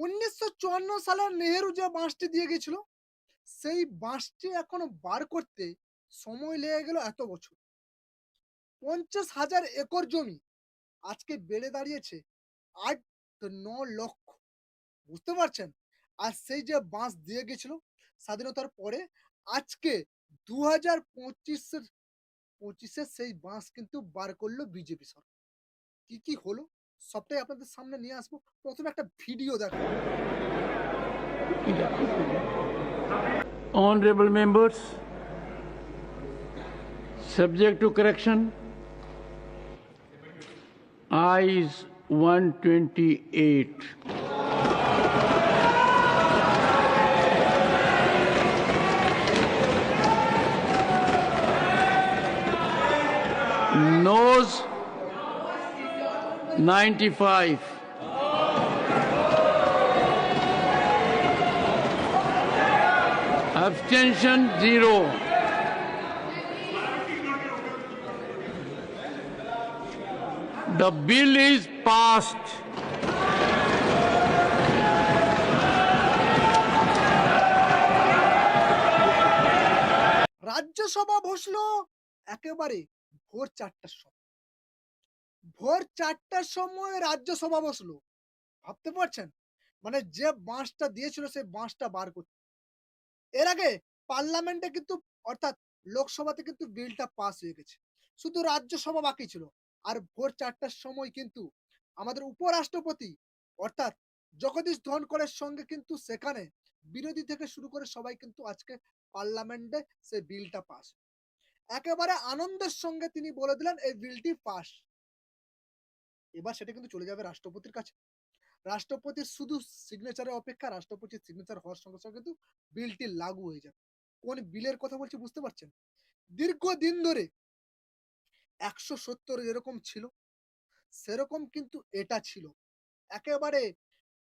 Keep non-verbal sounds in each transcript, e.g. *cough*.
উনিশশো চুয়ান্ন সালে নেহেরু যে বাঁশটি দিয়ে গেছিল, সেই বাঁশটি এখনও বার করতে সময় লেগে গেল এত বছর। পঞ্চাশ হাজার একর জমি আজকে বেড়ে দাঁড়িয়েছে আট ন লক্ষ। বুঝতে পারছেন? আর সেই যে বাঁশ দিয়ে গেছিল, স্বাধীনতার পরে আজকে দু হাজার পঁচিশের পঁচিশে সেই বাঁশ কিন্তু বার করল বিজেপি সরকার। কি কি হলো? সবটাই আপনাদের সামনে নিয়ে আসবো প্রথমে একটা ভিডিও দেখো Honorable members, subject to correction, Ayes 128. Noes 95. Abstention zero. The bill is passed. Rajya Sabha বসল একেবারে ভোর চারটার সময় ভোর চারটার সময় রাজ্যসভা বসল। ভাবতে পারছেন? মানে যে বাঁশটা দিয়েছিল সেই বাঁশটা বার করতে এর আগে পার্লামেন্টে কিন্তু, অর্থাৎ লোকসভাতে কিন্তু বিলটা পাস হয়ে গেছে। শুধু রাজ্যসভা বাকি ছিল। আর ভোর চারটার সময় কিন্তু আমাদের উপরাষ্ট্রপতি, অর্থাৎ জগদীশ ধনকরের সঙ্গে কিন্তু সেখানে বিরোধী থেকে শুরু করে সবাই কিন্তু আজকে পার্লামেন্টে সেই বিলটা পাস। একেবারে আনন্দের সঙ্গে তিনি বলে দিলেন, এই বিলটি পাস। এবার সেটা কিন্তু চলে যাবে রাষ্ট্রপতির কাছে। রাষ্ট্রপতির শুধু সিগনেচারের অপেক্ষা, রাষ্ট্রপতির সিগনেচার হওয়ার সঙ্গে সঙ্গে কিন্তু বিলটি লাগু হয়ে যাবে। কোন বিলের কথা বলছি বুঝতে পারছেন? দীর্ঘদিন ধরে একশো সত্তর যেরকম ছিল, সেরকম কিন্তু এটা ছিল। একেবারে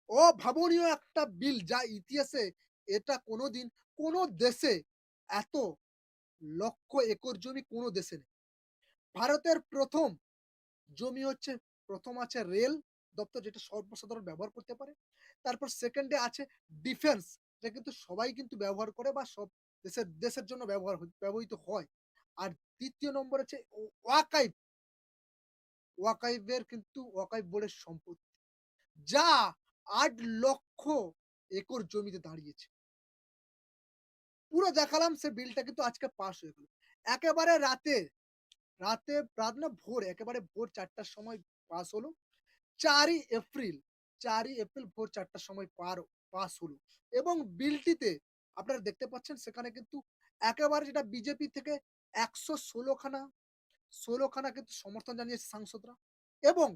অভাবনীয় একটা বিল যা ইতিহাসে এটা কোনোদিন, কোনো দেশে এত লক্ষ একর জমি কোনো দেশে নেই। ভারতের প্রথম জমি হচ্ছে প্রথম আছে রেল দপ্তর, যেটা সর্বসাধারণ ব্যবহার করতে পারে। তারপর সেকেন্ডে আছে ডিফেন্স যেটা কিন্তু সবাই কিন্তু ব্যবহার করে বা সব দেশের দেশের জন্য ব্যবহার ব্যবহৃত হয়। আর দ্বিতীয় নম্বর আছে ও- ওয়াকাইফ ওয়াকাইফের কিন্তু ওয়াকাইফ বোর্ডের সম্পত্তি, যা আট লক্ষ একর জমিতে দাঁড়িয়েছে। পুরো দেখালাম, সে বিলটা কিন্তু আজকে পাস হয়ে গেল। একেবারে রাতে রাতে, রাত না, ভোর, একেবারে ভোর চারটার সময় পাস হলো। চারই এপ্রিল চারই এপ্রিল ভোর চারটার সময় পার, পাস হলো। এবং বিলটিতে আপনারা দেখতে পাচ্ছেন সেখানে কিন্তু একেবারে যেটা বিজেপি থেকে একশো ষোলোখানা ষোলোখানা কিন্তু সমর্থন জানিয়েছে সাংসদরা এবং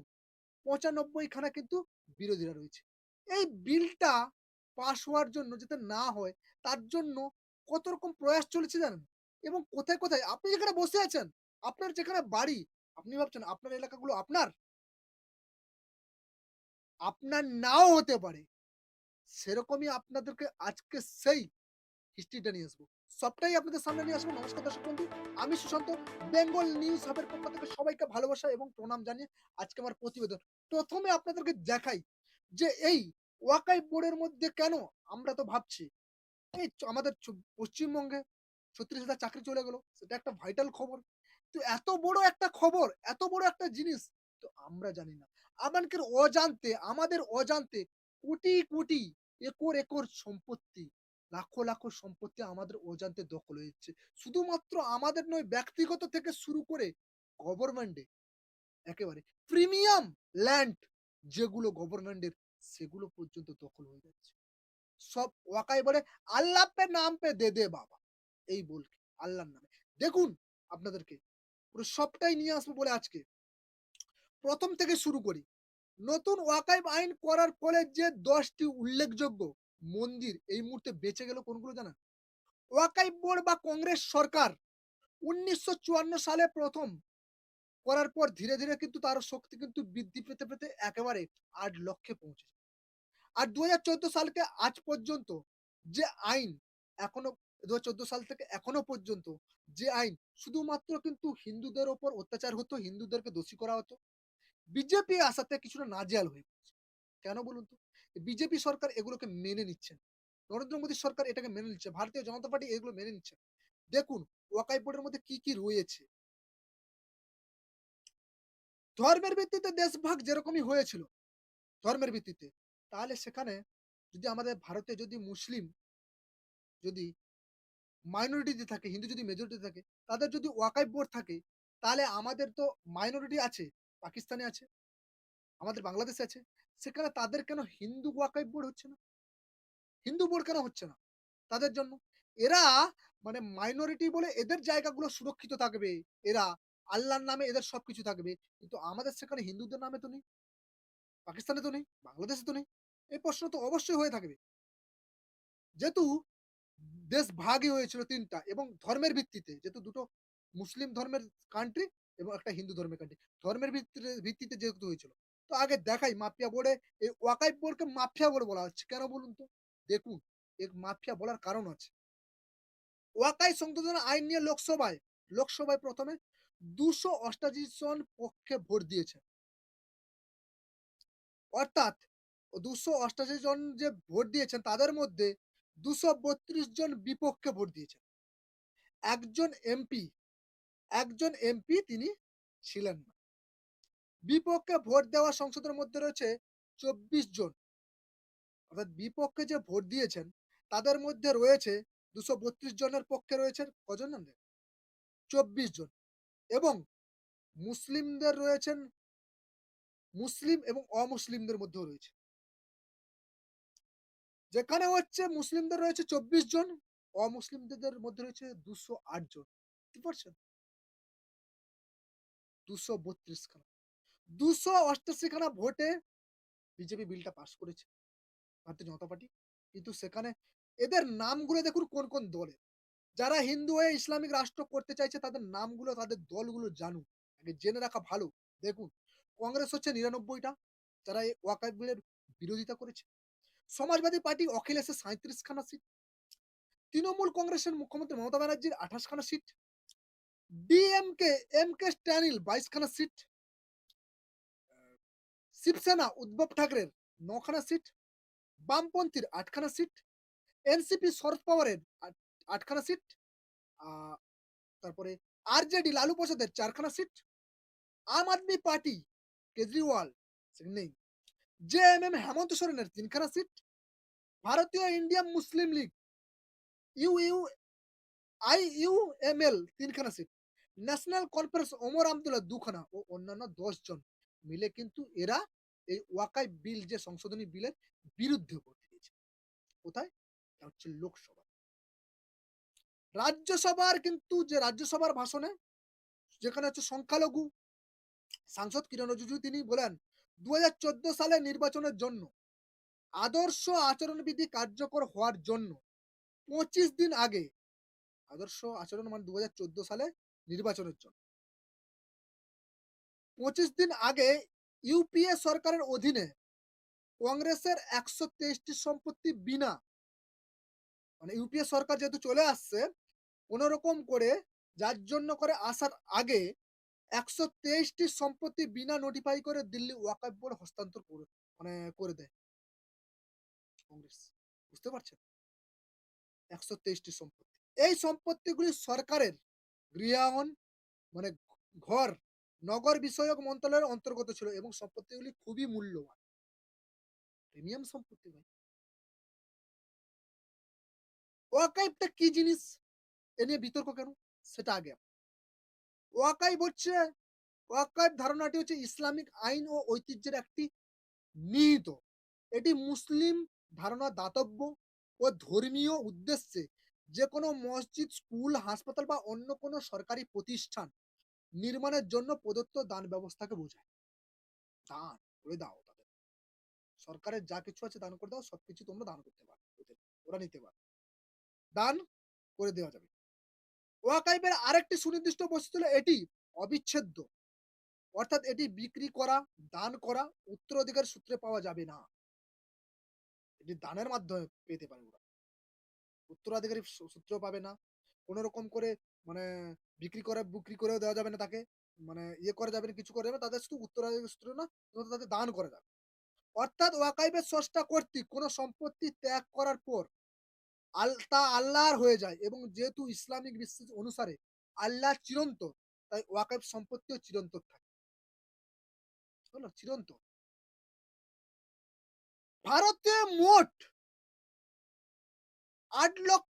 পঁচানব্বই খানা কিন্তু বিরোধীরা রয়েছে। এই বিলটা পাস হওয়ার জন্য যাতে না হয়, তার জন্য কত রকম প্রয়াস চলেছে জানেন? এবং কোথায় কোথায়? আপনি যেখানে বসে আছেন, আপনার যেখানে বাড়ি, আপনি ভাবছেন আপনার এলাকাগুলো আপনার? আপনার নাও হতে পারে। সেরকমই আপনাদেরকে আজকে সেই হিস্ট্রিটা নিয়ে আসব। সবটাই আপনাদের সামনে নিয়ে আসব। নমস্কার দর্শক বন্ধু, আমি সুশান্ত, বেঙ্গল নিউজ হাবের পক্ষ থেকে সবাইকে ভালোবাসা এবং প্রণাম জানিয়ে আজকে আমার প্রতিবেদন। প্রথমে আপনাদেরকে দেখাই যে এই ওয়াকাই বোর্ডের মধ্যে কেন আমরা তো ভাবছি, এই আমাদের পশ্চিমবঙ্গে ছত্রিশ হাজার চাকরি চলে গেল, সেটা একটা ভাইটাল খবর। তো এত বড় একটা খবর, এত বড় একটা জিনিস, তো আমরা জানি না। আমাদের অজান্তে আমাদের অজান্তে কোটি কোটি একর একর সম্পত্তি, লাখো লাখো সম্পত্তি আমাদের অজান্তে দখল হয়েছে। শুধুমাত্র আমাদের নয়, ব্যক্তিগত থেকে শুরু করে গভর্নমেন্টে একেবারে প্রিমিয়াম ল্যান্ড যেগুলো গভর্নমেন্টের সেগুলো পর্যন্ত দখল হয়ে যাচ্ছে। সব ওয়াকাই বলে, আল্লাহ পে নাম পে দে দে বাবা। এই বলকে আল্লাহর নামে। দেখুন আপনাদেরকে, পুরো সবটাই নিয়ে আসব বলে আজকে প্রথম থেকে শুরু করি। নতুন ওয়াকাইব আইন করার ফলে যে দশটি উল্লেখযোগ্য মন্দির এই মুহূর্তে বেঁচে গেল কোনগুলো জানেন ওয়াকাইব বোর্ড বা কংগ্রেস সরকার উনিশশো চুয়ান্ন সালে প্রথম করার পর ধীরে ধীরে কিন্তু তার শক্তি কিন্তু বৃদ্ধি পেতে পেতে একেবারে আট লক্ষে পৌঁছে আর দু হাজার চোদ্দ সালকে আজ পর্যন্ত যে আইন এখনও দু হাজার চোদ্দ সাল থেকে এখনও পর্যন্ত যে আইন শুধুমাত্র কিন্তু হিন্দুদের ওপর অত্যাচার হতো, হিন্দুদেরকে দোষী করা হতো বিজেপি আসাতে কিছুটা নাজেহাল হয়ে পড়েছে। কেন বলুন তো? বিজেপি সরকার এগুলোকে মেনে নিচ্ছে। নরেন্দ্র মোদী সরকার এটাকে মেনে নিচ্ছে ভারতীয় জনতা পার্টি এগুলো মেনে নিচ্ছে। দেখুন ওয়াকাই বোর্ডের মধ্যে কি কি রয়েছে। ধর্মের ভিত্তিতে দেশভাগ যেরকমই হয়েছিল ধর্মের ভিত্তিতে, তাহলে সেখানে যদি আমাদের ভারতে যদি মুসলিম যদি মাইনরিটিতে থাকে, হিন্দু যদি মেজরিটি থাকে, তাদের যদি ওয়াকাই বোর্ড থাকে, তাহলে আমাদের তো মাইনরিটি আছে। পাকিস্তানে আছে, আমাদের বাংলাদেশে আছে, সেখানে তাদের কেন হিন্দু ওয়াকাই বোর্ড হচ্ছে না? হিন্দু বোর্ড কেন হচ্ছে না তাদের জন্য? এরা মানে মাইনরিটি বলে এদের জায়গাগুলো সুরক্ষিত থাকবে, এরা আল্লাহর নামে এদের সবকিছু থাকবে, কিন্তু আমাদের সেখানে হিন্দুদের নামে তো নেই, পাকিস্তানে তো নেই, বাংলাদেশে তো নেই, এই প্রশ্ন তো অবশ্যই হয়ে থাকবে। যেহেতু দেশ ভাগই হয়েছিল তিনটা এবং ধর্মের ভিত্তিতে, যেহেতু দুটো মুসলিম ধর্মের কান্ট্রি এবং একটা হিন্দু ধর্মের কান্ট্রি ধর্মের ভিত্তিতে যেহেতু হয়েছিল। তো আগে দেখাই মাফিয়া বোর্ডে, এই ওয়াকাই বোর্ডকে মাফিয়া বোর্ড বলা হচ্ছে। কেন বলুন তো? দেখুন এক মাফিয়া বলার কারণ আছে। ওয়াকাই সংশোধন আইন নিয়ে লোকসভায় লোকসভায় প্রথমে দুশো অষ্টাশি জন পক্ষে ভোট দিয়েছে। অর্থাৎ, দুশো অষ্টাশি জন যে ভোট দিয়েছেন, তাদের মধ্যে দুশো বত্রিশ জন বিপক্ষে ভোট দিয়েছেন। একজন এমপি একজন এমপি তিনি ছিলেন না। বিপক্ষে ভোট দেওয়া সংসদের মধ্যে রয়েছে চব্বিশ জন। অর্থাৎ বিপক্ষে যে ভোট দিয়েছেন, তাদের মধ্যে রয়েছে দুশো বত্রিশ জনের পক্ষে রয়েছে কজন চব্বিশ জন। এবং মুসলিমদের রয়েছেন, মুসলিম এবং অমুসলিমদের মধ্যেও রয়েছে। যেখানে হচ্ছে মুসলিমদের রয়েছে চব্বিশ জন, অমুসলিমদের মধ্যে রয়েছে দুশো আট জন। বুঝতে পারছেন? দুশো বত্রিশ খানা। দুশো অষ্টাশি খানা ভোটে বিজেপি বিলটা পাস করেছে, ভারতীয় জনতা পার্টি। কিন্তু সেখানে এদের নামগুলো দেখুন কোন কোন দলের যারা হিন্দু হয়ে ইসলামিক রাষ্ট্র করতে চাইছে, তাদের নামগুলো, তাদের দলগুলো জানুন আগে জেনে রাখা ভালো। দেখুন, কংগ্রেস হচ্ছে নিরানব্বইটা, যারা এই ওয়াকাফ বিলের বিরোধিতা করেছে। সমাজবাদী পার্টি অখিলেশের সাঁত্রিশ খানা সিট। তৃণমূল কংগ্রেসের মুখ্যমন্ত্রী মমতা ব্যানার্জির আঠাশ খানা seat. DMK M K Stalin বাইশ খানা সিট শিবসেনা উদ্ধব ঠাকরের নখানা সিট বামপন্থীর আটখানা সিট এনসিপি শরদ পাওয়ারের আটখানা সিট তারপরে আরজেডি লালু প্রসাদের চারখানা সিট আম আদমি পার্টি কেজরিওয়াল নেই জে এম এম হেমন্ত সোরেনের তিনখানা সিট ভারতীয় Indian Muslim League U U I U M L তিনখানা seat National Conference Omar Abdullah দুখানা ও অন্যান্য জন মিলে কিন্তু এরা এই ওয়াকাই বিল যে সংশোধনী বিলের বিরুদ্ধে ভোট দিয়েছে। কোথায়? হচ্ছে লোকসভা। রাজ্যসভার কিন্তু যে রাজ্যসভার ভাষণে, যেখানে হচ্ছে সংখ্যালঘু সাংসদ কিরণ রিজিজু তিনি বলেন দু হাজার চোদ্দ সালে নির্বাচনের জন্য, আদর্শ আচরণবিধি কার্যকর হওয়ার জন্য পঁচিশ দিন আগে, আদর্শ আচরণ মানে দু হাজার চোদ্দ সালে নির্বাচনের জন্য। পঁচিশ দিন আগে ইউপিএ সরকারের অধীনে কংগ্রেসের একশো তেইশটি সম্পত্তি বিনা মানে ইউপিএ সরকার যেহেতু চলে আসছে কোন রকম করে, যার জন্য করে আসার আগে একশো তেইশটি সম্পত্তি বিনা নোটিফাই করে দিল্লি ওয়াকাফ বোর্ড হস্তান্তর করে মানে করে দেয় কংগ্রেস। বুঝতে পারছেন? একশো তেইশটি সম্পত্তি। এই সম্পত্তিগুলি সরকারের গৃহায়ন মানে ঘর, নগর বিষয়ক মন্ত্রণালয়ের অন্তর্গত ছিল এবং সম্পত্তিগুলি খুবই মূল্যবান। প্রিমিয়াম সম্পত্তি ভাই। ওয়াকাইবটা কি জিনিস এ নিয়ে বিতর্ক কেন? সেটা আগে। ওয়াকাইব হচ্ছে ওয়াকাইব ধারণাটি হচ্ছে ইসলামিক আইন ও ঐতিহ্যের একটি নিহিত, এটি মুসলিম ধারণা দাতব্য ও ধর্মীয় উদ্দেশ্যে যে কোনো মসজিদ, স্কুল, হাসপাতাল বা অন্য কোনো সরকারি প্রতিষ্ঠান নির্মাণের জন্য প্রদত্ত দান ব্যবস্থাকে বোঝায়। দান করে দাও তাদের। সরকারের যা কিছু আছে দান করে দাও, সবকিছু তোমরা দান করতে পারো। ওরা নিতে পারে দান করে দেওয়া যাবে। ওয়াকাইবের আরেকটি সুনির্দিষ্ট বৈশিষ্ট্য হলো এটি অবিচ্ছেদ্য। অর্থাৎ এটি বিক্রি করা, দান করা উত্তরাধিকার সূত্রে পাওয়া যাবে না। এটি দানের মাধ্যমে পেতে পারে ওরা। উত্তরাধিকারী সূত্র পাবে না। কোন রকম করে মানে বিক্রি করে, বিক্রি করেও দেওয়া যাবে না তাকে। মানে ইয়ে করা যাবে না, কিছু করা যাবে তাদের শুধু উত্তরাধিকারী সূত্র না তাদের দান করা যাবে। অর্থাৎ ওয়াকাইবের স্রষ্টা কর্তৃক কোনো সম্পত্তি ত্যাগ করার পর আল, তা আল্লাহর হয়ে যায় এবং যেহেতু ইসলামিক বিশ্বাস অনুসারে আল্লাহ চিরন্তন, তাই ওয়াকাইব সম্পত্তিও চিরন্তর থাকে। হলো চিরন্তন। ভারতে মোট আট লক্ষ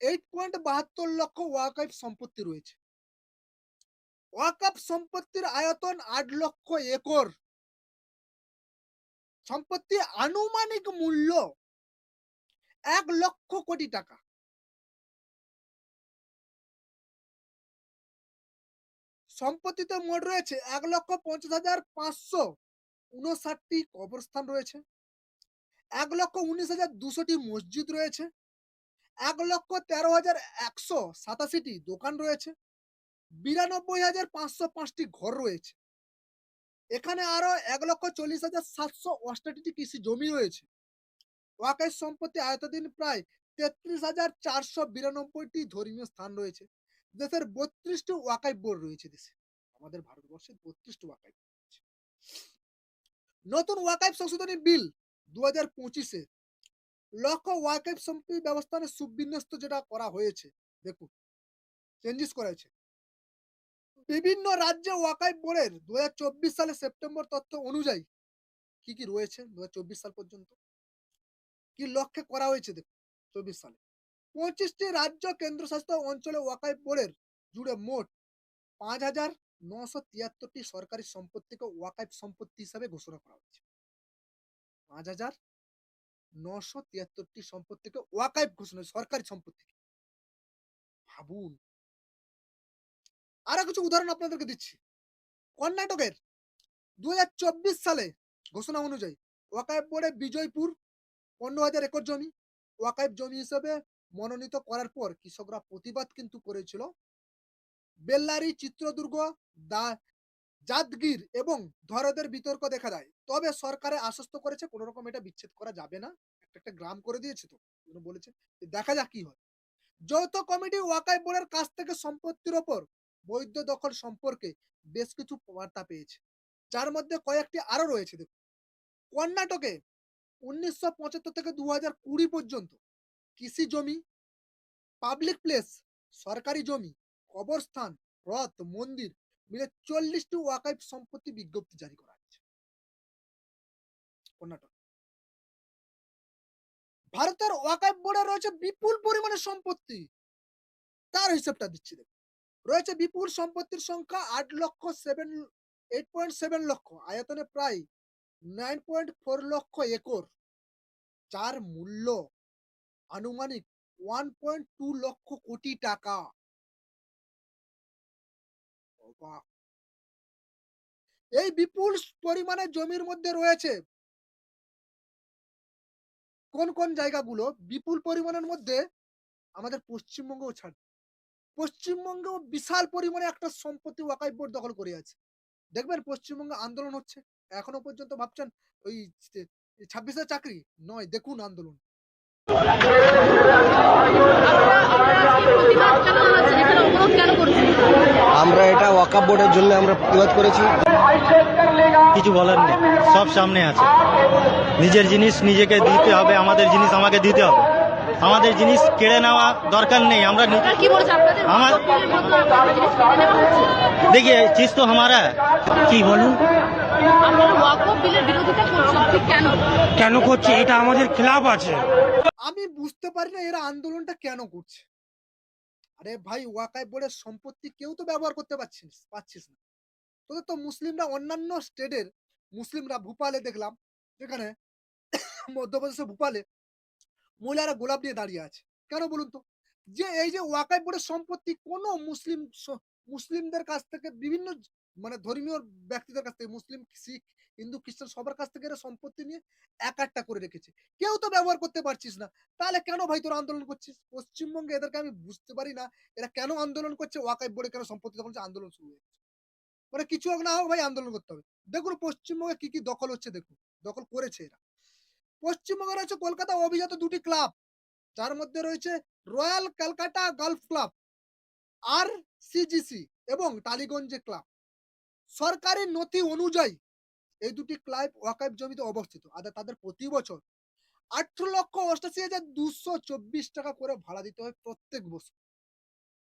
এইট পয়েন্ট বাহাত্তর লক্ষ ওয়াকাইব সম্পত্তি রয়েছে। ওয়াকাপ সম্পত্তির আয়তন আট লক্ষ একর। সম্পত্তি আনুমানিক মূল্য এক লক্ষ কোটি টাকা। সম্পত্তিতে মোট রয়েছে এক লক্ষ পঞ্চাশ হাজার পাঁচশো উনষাটটি কবরস্থান রয়েছে। এক লক্ষ উনিশ হাজার দুশোটি মসজিদ রয়েছে। এক লক্ষ তেরো হাজার একশো সাতাশিটি দোকান রয়েছে। বিরানব্বই হাজার পাঁচশো পাঁচটি ঘর রয়েছে। এখানে আরও এক লক্ষ চল্লিশ হাজার সাতশো অষ্টাটিটি কৃষি জমি রয়েছে। ওয়াকাই সম্পত্তি আয়তাধীন প্রায় তেত্রিশ হাজার চারশো বিরানব্বইটি ধর্মীয় স্থান রয়েছে। দেশের বত্রিশটি ওয়াকাই বোর্ড রয়েছে দেশে। আমাদের ভারতবর্ষে বত্রিশটি ওয়াকাই নতুন ওয়াকাইফ সংশোধনী বিল দু হাজার পঁচিশে লক্ষ্য ওয়াকাইফ সম্পত্তি ব্যবস্থানের সুবিন্যস্ত যেটা করা হয়েছে, দেখুন চেঞ্জেস করা বিভিন্ন রাজ্যে ওয়াকাইফ বোর্ডের দু সালে সেপ্টেম্বর তথ্য অনুযায়ী কি কি রয়েছে দু সাল পর্যন্ত? কি লক্ষ্যে করা হয়েছে দেখুন, চব্বিশ সালে। পঁচিশটি রাজ্য কেন্দ্রশাসিত অঞ্চলে ওয়াকাইফ বোর্ডের জুড়ে মোট পাঁচ হাজার নশো তিয়াত্তরটি সরকারি সম্পত্তিকে ওয়াকাইফ সম্পত্তি হিসাবে ঘোষণা করা হয়েছে। পাঁচ হাজার নশো তিয়াত্তরটি সম্পত্তিকে ওয়াকাইফ ঘোষণা সরকারি সম্পত্তি ভাবুন। আরও কিছু উদাহরণ আপনাদেরকে দিচ্ছি। কর্ণাটকের দু হাজার চব্বিশ সালে ঘোষণা অনুযায়ী ওয়াকাইফ বোর্ডে বিজয়পুর পনেরো হাজার একর জমি, ওয়াকাইফ জমি হিসেবে মনোনীত করার পর কৃষকরা প্রতিবাদ কিন্তু করেছিল। বেল্লারি, চিত্রদুর্গ দা জাদগির এবং ধরদের বিতর্ক দেখা দেয়। তবে সরকারে আশ্বস্ত করেছে কোনো রকম এটা বিচ্ছেদ করা যাবে না। একটা একটা গ্রাম করে দিয়েছে তো বলেছে। দেখা যাক কি হয়। যৌথ কমিটি ওয়াকাই বোর্ডের কাছ থেকে সম্পত্তির ওপর বৈধ দখল সম্পর্কে বেশ কিছু বার্তা পেয়েছে। যার মধ্যে কয়েকটি আরও রয়েছে, দেখুন। কর্ণাটকে উনিশশো পঁচাত্তর থেকে দু হাজার কুড়ি পর্যন্ত কৃষি জমি, পাবলিক প্লেস, সরকারি জমি, কবরস্থান, রথ, মন্দির মিলে চল্লিশটি ওয়াকাইফ সম্পত্তি বিজ্ঞপ্তি জারি করা হয়েছে। কর্ণাটক ভারতের ওয়াকাইফ বোর্ডে রয়েছে বিপুল পরিমাণে সম্পত্তি। তার হিসাবটা দিচ্ছি দেখুন রয়েছে বিপুল সম্পত্তির সংখ্যা আট লক্ষ seven eight point seven lakh. আয়তনে প্রায় nine point four lakh acre. যার মূল্য আনুমানিক one point two lakh crore টাকা। এই বিপুল পরিমাণে জমির মধ্যে রয়েছে। কোন কোন জায়গাগুলো বিপুল পরিমাণের মধ্যে আমাদের পশ্চিমবঙ্গও ছাড় পশ্চিমবঙ্গেও বিশাল পরিমাণে একটা সম্পত্তি ওয়াকাইফ বোর্ড দখল করে আছে। দেখবেন পশ্চিমবঙ্গে আন্দোলন হচ্ছে। এখনও পর্যন্ত ভাবছেন ওই ছাব্বিশের চাকরি? নয়, দেখুন আন্দোলন প্রতিবাদ কেন জানাচ্ছেন এখানে অবরোধ কেন করছেন টাকা বোর্ডের জন্য আমরা প্রতিবাদ করেছি। কিছু বলার নেই সব সামনে আছে। নিজের জিনিস নিজেকে দিতে হবে আমাদের জিনিস আমাকে দিতে হবে। আমাদের জিনিস কেড়ে নেওয়া দরকার নেই আমরা আমার দেখি চিজ তো আমারা কি বলুন? কেন করছে? এটা আমাদের খেলাফ আছে। আমি বুঝতে পারি না এরা আন্দোলনটা কেন করছে। আরে ভাই ওয়াকাই বোর্ডের সম্পত্তি কেউ তো ব্যবহার করতে পারছিস পাচ্ছিস না। তোদের তো মুসলিমরা অন্যান্য স্টেটের মুসলিমরা ভূপালে দেখলাম, যেখানে *coughs* মধ্যপ্রদেশে ভূপালে মহিলারা গোলাপ নিয়ে দাঁড়িয়ে আছে। কেন বলুন তো? যে এই যে ওয়াকাই বোর্ডের সম্পত্তি কোনো মুসলিম মুসলিমদের কাছ থেকে বিভিন্ন মানে ধর্মীয় ব্যক্তিদের কাছ থেকে, মুসলিম, শিখ, হিন্দু, খ্রিস্টান, সবার কাছ থেকে এরা সম্পত্তি নিয়ে এক একটা করে রেখেছে। কেউ তো ব্যবহার করতে পারছিস না। তাহলে কেন ভাই তোরা আন্দোলন করছিস? পশ্চিমবঙ্গে এদেরকে আমি বুঝতে পারি না। এরা কেন আন্দোলন করছে? ওয়াকাইফ বোর্ডে কেন সম্পত্তি দখল আন্দোলন শুরু হয়েছে। মানে কিছু হোক না হোক ভাই আন্দোলন করতে হবে। দেখুন পশ্চিমবঙ্গে কি কি দখল হচ্ছে, দেখুন। দখল করেছে এরা। পশ্চিমবঙ্গে রয়েছে কলকাতা অভিজাত দুটি ক্লাব। যার মধ্যে রয়েছে রয়্যাল ক্যালকাটা গলফ ক্লাব, আর সিজিসি এবং টালিগঞ্জে ক্লাব। সরকারি নথি অনুযায়ী এই দুটি ক্লাব ওয়াকাইব জমিতে অবস্থিত। আর তাদের প্রতি বছর আঠারো লক্ষ অষ্টাশি হাজার দুশো চব্বিশ টাকা করে ভাড়া দিতে হয় প্রত্যেক বছর।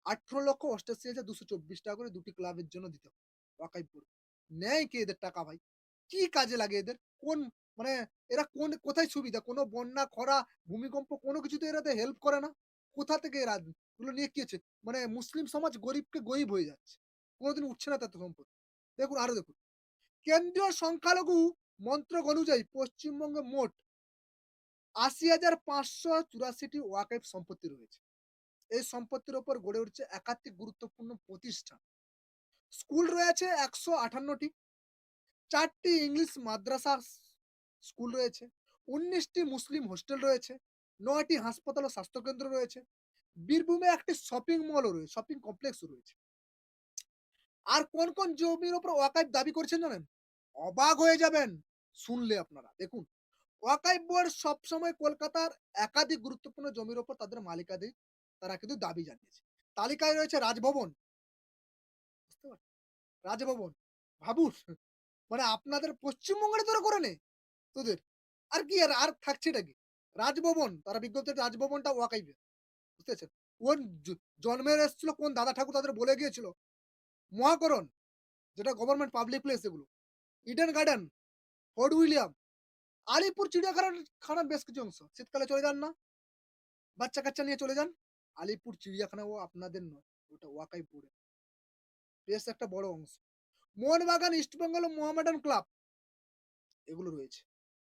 আঠারো লক্ষ অষ্টাশি হাজার দুশো চব্বিশ টাকা করে দুটি ক্লাবের জন্য দিতে হয় নেয় কি এদের টাকা ভাই? কি কাজে লাগে এদের? কোন মানে এরা কোন কোথায় সুবিধা? কোনো বন্যা, খরা, ভূমিকম্প, কোনো কিছুতে এরা হেল্প করে না? কোথা থেকে এরা এগুলো নিয়ে কি হচ্ছে? মানে মুসলিম সমাজ গরিবকে গরিব হয়ে যাচ্ছে। কোনোদিন উঠছে না তাতে সম্পদ দেখুন, আরও দেখুন। কেন্দ্রীয় সংখ্যালঘু মন্ত্রক অনুযায়ী পশ্চিমবঙ্গে মোট আশি হাজার পাঁচশো চুরাশিটি ওয়াকাইফ সম্পত্তি রয়েছে। এই সম্পত্তির ওপর গড়ে উঠছে একাধিক গুরুত্বপূর্ণ প্রতিষ্ঠান। স্কুল রয়েছে একশো আটান্নটি, চারটি ইংলিশ মাদ্রাসা স্কুল রয়েছে, উনিশটি মুসলিম হোস্টেল রয়েছে, নয়টি হাসপাতাল ও স্বাস্থ্যকেন্দ্র রয়েছে, বীরভূমে একটি শপিং মলও রয়েছে শপিং কমপ্লেক্সও রয়েছে। আর কোন কোন জমির উপর ওয়াকাইফ দাবি করছেন জানেন? অবাক হয়ে যাবেন শুনলে আপনারা। দেখুন ওয়াকাইফ বোর্ড সবসময় কলকাতার একাধিক গুরুত্বপূর্ণ জমির উপর তাদের মালিকাধি তারা কিন্তু দাবি জানিয়েছে। তালিকায় রয়েছে রাজভবন। রাজভবন। ভাবুন মানে আপনাদের পশ্চিমবঙ্গের তোরা করে নে তোদের। আর কি আর আর থাকছে এটা কি? রাজভবন, তারা বিজ্ঞপ্তি রাজভবনটা ওয়াকাইবে বুঝতে পারছেন? কোন জন্মের এসেছিল, কোন দাদা ঠাকুর তাদের বলে গিয়েছিল? মহাকরণ, যেটা গভর্নমেন্ট পাবলিক প্লেস এগুলো। Eden Garden Fort William Alipur চিড়িয়াখানার খানার বেশ কিছু অংশ। শীতকালে চলে যান না। বাচ্চা কাচ্চা নিয়ে চলে যান। আলিপুর চিড়িয়াখানা ও আপনাদের নয় ওটা ওয়াকাই পড়ে বেশ একটা বড় অংশ। মোহনবাগান, ইস্টবেঙ্গল মোহামেডান ক্লাব, এগুলো রয়েছে।